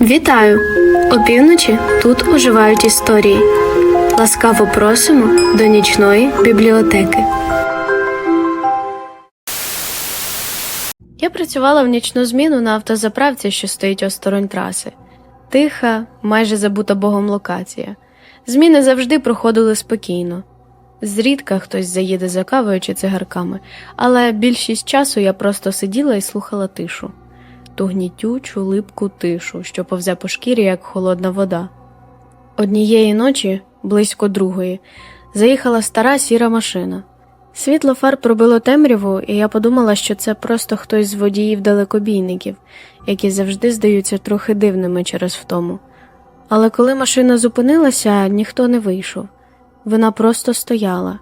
Вітаю! Опівночі тут оживають історії. Ласкаво просимо до нічної бібліотеки. Я працювала в нічну зміну на автозаправці, що стоїть осторонь траси. Тиха, майже забута Богом локація. Зміни завжди проходили спокійно. Зрідка хтось заїде за кавою чи цигарками, але більшість часу я просто сиділа і слухала тишу ту гнітючу, липку тишу, що повзе по шкірі, як холодна вода. Однієї ночі, близько другої, заїхала стара сіра машина. Світло фар пробило темряву, і я подумала, що це просто хтось з водіїв далекобійників, які завжди здаються трохи дивними через втому. Але коли машина зупинилася, ніхто не вийшов. Вона просто стояла.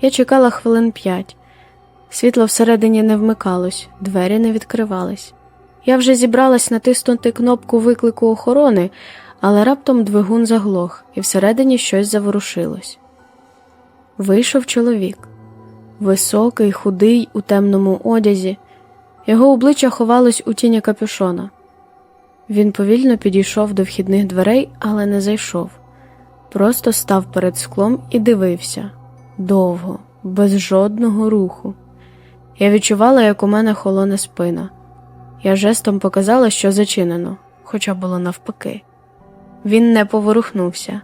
Я чекала хвилин п'ять. Світло всередині не вмикалось, двері не відкривались. Я вже зібралась натиснути кнопку виклику охорони, але раптом двигун заглох, і всередині щось заворушилось. Вийшов чоловік високий, худий, у темному одязі. Його обличчя ховалось у тіні капюшона. Він повільно підійшов до вхідних дверей, але не зайшов. Просто став перед склом і дивився довго, без жодного руху. Я відчувала, як у мене холоне спина. Я жестом показала, що зачинено, хоча було навпаки. Він не поворухнувся.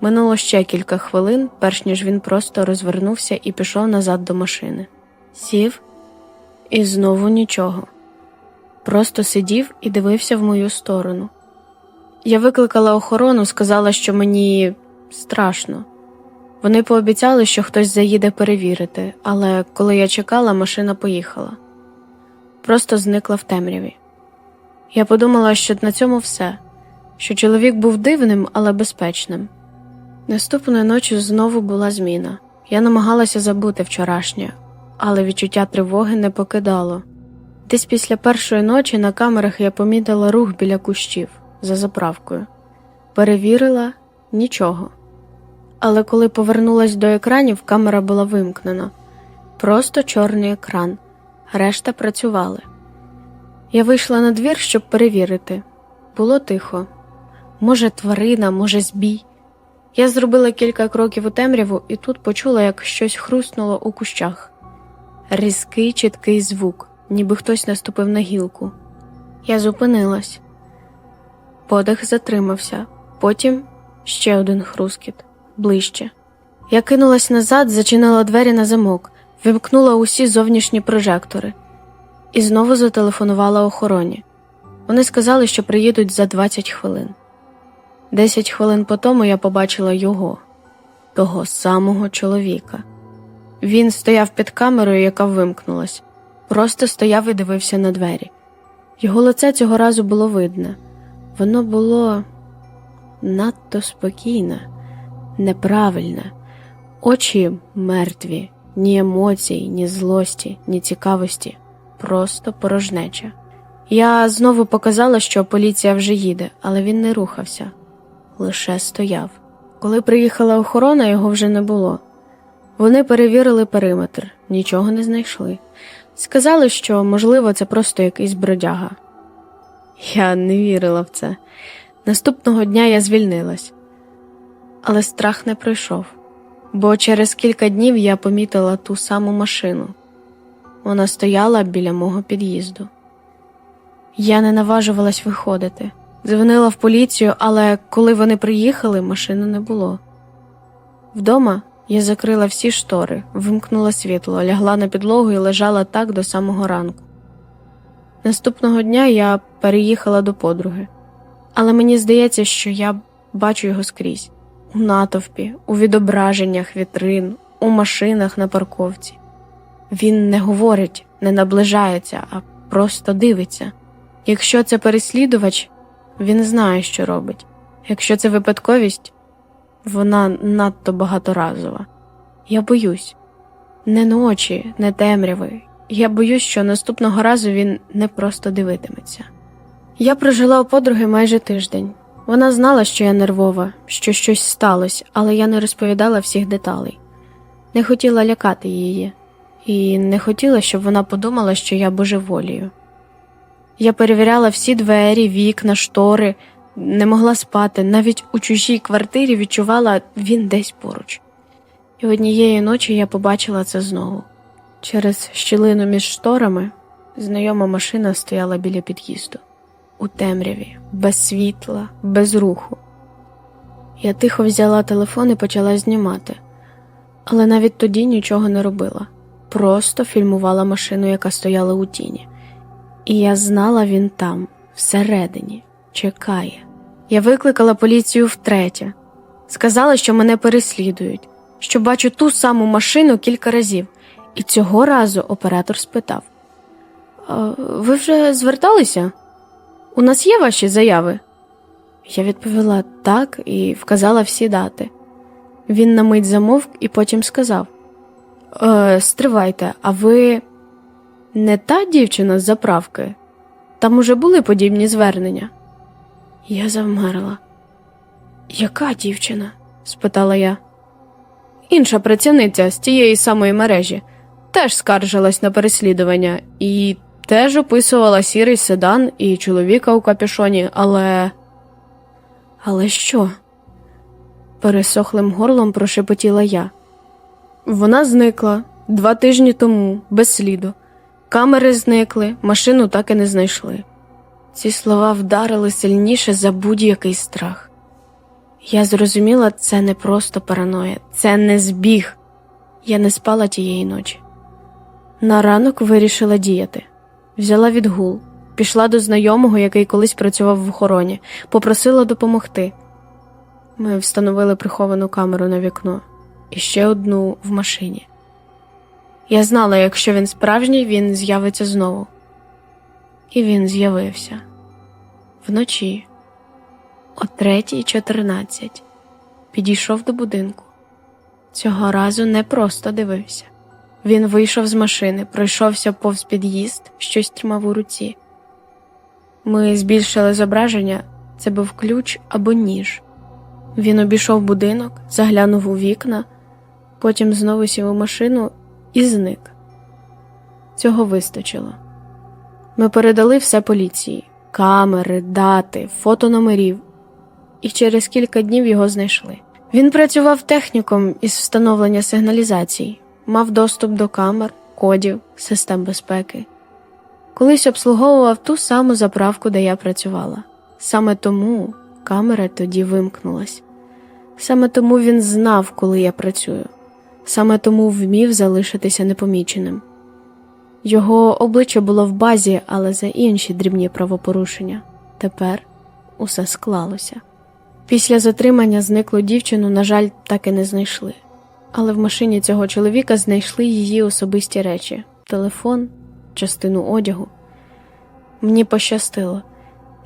Минуло ще кілька хвилин, перш ніж він просто розвернувся і пішов назад до машини. Сів і знову нічого. Просто сидів і дивився в мою сторону. Я викликала охорону, сказала, що мені страшно. Вони пообіцяли, що хтось заїде перевірити, але коли я чекала, машина поїхала. Просто зникла в темряві. Я подумала, що на цьому все, що чоловік був дивним, але безпечним. Наступної ночі знову була зміна. Я намагалася забути вчорашнє, але відчуття тривоги не покидало. Десь після першої ночі на камерах я помітила рух біля кущів за заправкою. Перевірила нічого. Але коли повернулась до екранів, камера була вимкнена. Просто чорний екран, решта працювали. Я вийшла на двір, щоб перевірити. Було тихо. Може, тварина, може, збій. Я зробила кілька кроків у темряву і тут почула, як щось хрустнуло у кущах. Різкий, чіткий звук, ніби хтось наступив на гілку. Я зупинилась. Подих затримався, потім ще один хрускіт, ближче. Я кинулась назад, зачинила двері на замок, вимкнула усі зовнішні прожектори і знову зателефонувала охороні. Вони сказали, що приїдуть за 20 хвилин. Десять хвилин по тому я побачила його, того самого чоловіка. Він стояв під камерою, яка вимкнулась, просто стояв і дивився на двері. Його лице цього разу було видне. Воно було надто спокійне, неправильне, очі мертві, ні емоцій, ні злості, ні цікавості, просто порожнеча. Я знову показала, що поліція вже їде, але він не рухався лише стояв. Коли приїхала охорона, його вже не було. Вони перевірили периметр, нічого не знайшли. Сказали, що, можливо, це просто якийсь бродяга. Я не вірила в це. Наступного дня я звільнилась, але страх не пройшов, бо через кілька днів я помітила ту саму машину. Вона стояла біля мого під'їзду. Я не наважувалась виходити. Дзвонила в поліцію, але коли вони приїхали, машини не було. Вдома я закрила всі штори, вимкнула світло, лягла на підлогу і лежала так до самого ранку. Наступного дня я переїхала до подруги, але мені здається, що я бачу його скрізь у натовпі, у відображеннях вітрин, у машинах на парковці. Він не говорить, не наближається, а просто дивиться. Якщо це переслідувач, він знає, що робить. Якщо це випадковість, вона надто багаторазова. Я боюсь не ночі, не темряви. Я боюсь, що наступного разу він не просто дивитиметься. Я прожила у подруги майже тиждень. Вона знала, що я нервова, що щось сталося, але я не розповідала всіх деталей. Не хотіла лякати її, і не хотіла, щоб вона подумала, що я божеволію. Я перевіряла всі двері, вікна, штори, не могла спати, навіть у чужій квартирі відчувала він десь поруч. І однієї ночі я побачила це знову. Через щілину між шторами знайома машина стояла біля під'їзду, у темряві, без світла, без руху. Я тихо взяла телефон і почала знімати, але навіть тоді нічого не робила, просто фільмувала машину, яка стояла у тіні. І я знала, він там, всередині, чекає. Я викликала поліцію втретє, сказала, що мене переслідують, що бачу ту саму машину кілька разів, і цього разу оператор спитав: «А Ви вже зверталися? У нас є ваші заяви? Я відповіла так і вказала всі дати. Він на мить замовк і потім сказав: е, Стривайте, а ви не та дівчина з заправки? Там уже були подібні звернення. Я завмерла. Яка дівчина? спитала я. Інша працівниця з тієї самої мережі теж скаржилась на переслідування і теж описувала сірий седан і чоловіка у капюшоні, але. Але що? Пересохлим горлом прошепотіла я. Вона зникла два тижні тому, без сліду. Камери зникли, машину так і не знайшли. Ці слова вдарили сильніше за будь-який страх. Я зрозуміла, це не просто параноя, це не збіг. Я не спала тієї ночі. На ранок вирішила діяти. Взяла відгул, пішла до знайомого, який колись працював в охороні, попросила допомогти. Ми встановили приховану камеру на вікно і ще одну в машині. Я знала, якщо він справжній, він з'явиться знову. І він з'явився вночі, о третій чотирнадцять, підійшов до будинку. Цього разу не просто дивився. Він вийшов з машини, пройшовся повз під'їзд, щось тримав у руці. Ми збільшили зображення, це був ключ або ніж. Він обійшов будинок, заглянув у вікна, потім знову сів у машину і зник. Цього вистачило. Ми передали все поліції: камери, дати, фото номерів, і через кілька днів його знайшли. Він працював техніком із встановлення сигналізацій, мав доступ до камер, кодів, систем безпеки. Колись обслуговував ту саму заправку, де я працювала. Саме тому камера тоді вимкнулась. Саме тому він знав, коли я працюю, саме тому вмів залишитися непоміченим. Його обличчя було в базі, але за інші дрібні правопорушення. Тепер усе склалося. Після затримання зниклу дівчину, на жаль, так і не знайшли. Але в машині цього чоловіка знайшли її особисті речі телефон, частину одягу. Мені пощастило.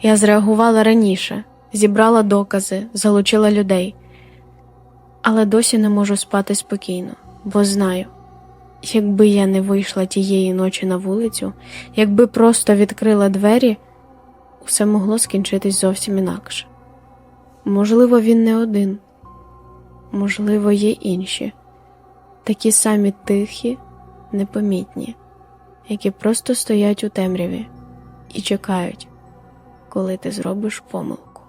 Я зреагувала раніше, зібрала докази, залучила людей. Але досі не можу спати спокійно, бо знаю, якби я не вийшла тієї ночі на вулицю, якби просто відкрила двері, усе могло скінчитись зовсім інакше. Можливо, він не один, можливо, є інші, такі самі тихі, непомітні, які просто стоять у темряві і чекають, коли ти зробиш помилку.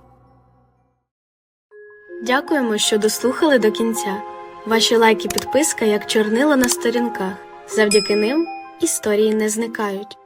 Дякуємо, що дослухали до кінця. Ваші лайки, підписка як чорнила на сторінках. Завдяки ним історії не зникають.